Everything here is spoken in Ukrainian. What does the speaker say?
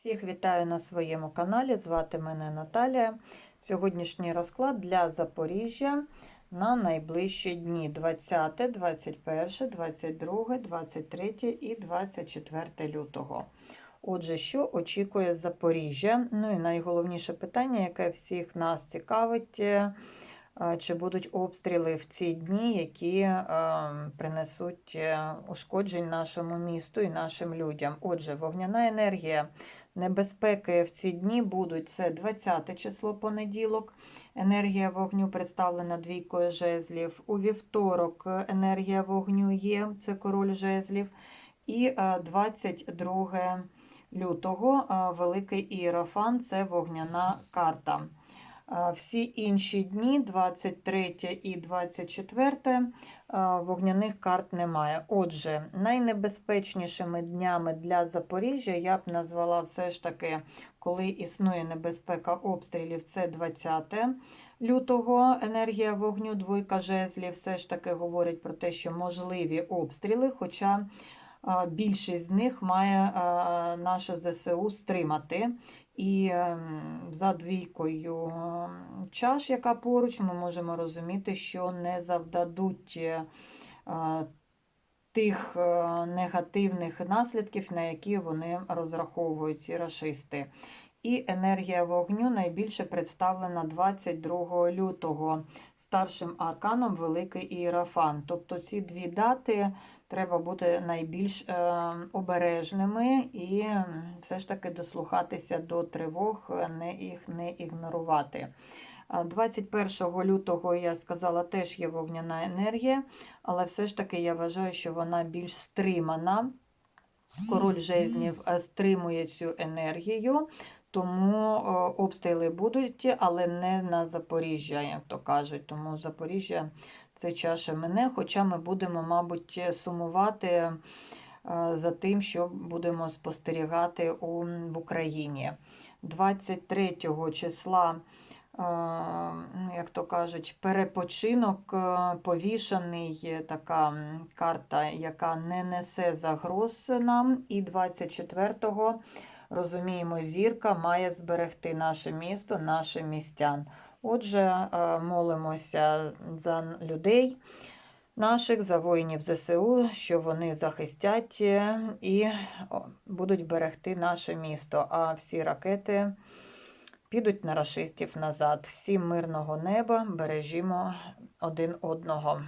Всіх вітаю на своєму каналі. Звати мене Наталія. Сьогоднішній розклад для Запоріжжя на найближчі дні 20, 21, 22, 23 і 24 лютого. Отже, що очікує Запоріжжя? Ну і найголовніше питання, яке всіх нас цікавить. Е, е, Чи будуть обстріли в ці дні, які е, принесуть е, ушкоджень нашому місту і нашим людям? Отже, вогняна енергія Небезпеки в ці дні будуть це 20 число понеділок. Енергія вогню представлена двійкою жезлів. У вівторок е, енергія вогню є, це король жезлів. І е, 22 лютого е, Великий Іерофан це вогняна карта. Всі інші дні, 23 і 24, е, вогняних карт немає. Отже, найнебезпечнішими днями для Запоріжжя я б назвала все ж таки, коли існує небезпека обстрілів, це 20 лютого. Енергія вогню, двойка жезлів, все ж таки говорить про те, що можливі обстріли, хоча більшість з них має наше ЗСУ стримати. І ем, за двійкою ем, чаш, яка поруч, ми можемо розуміти, що не завдадуть е, тих е, негативних наслідків, на які вони розраховують ці рашисти. І енергія вогню найбільше представлена 22 лютого старшим арканом Великий Іерафан. Тобто ці дві дати треба бути найбільш е, обережними і все ж таки дослухатися до тривог, е, не їх не ігнорувати. 21 лютого я сказала, теж є вогняна енергія, але все ж таки я вважаю, що вона більш стримана. Король жезлів е, стримує цю енергію, тому е, обстріли будуть, але не на Запоріжжя, як то кажуть. Тому Запоріжжя це чаша мене, хоча ми будемо, мабуть, сумувати е, за тим, що будемо спостерігати у, в Україні. 23 числа. е, ну, Як то кажуть, перепочинок повішаний, така карта, яка не несе загроз нам. І 24-го, розуміємо, зірка має зберегти наше місто, наших містян. Отже, е, молимося за людей наших, за воїнів ЗСУ, що вони захистять е, і будуть берегти наше місто. А всі ракети підуть на рашистів назад. Всім мирного неба, бережімо один одного.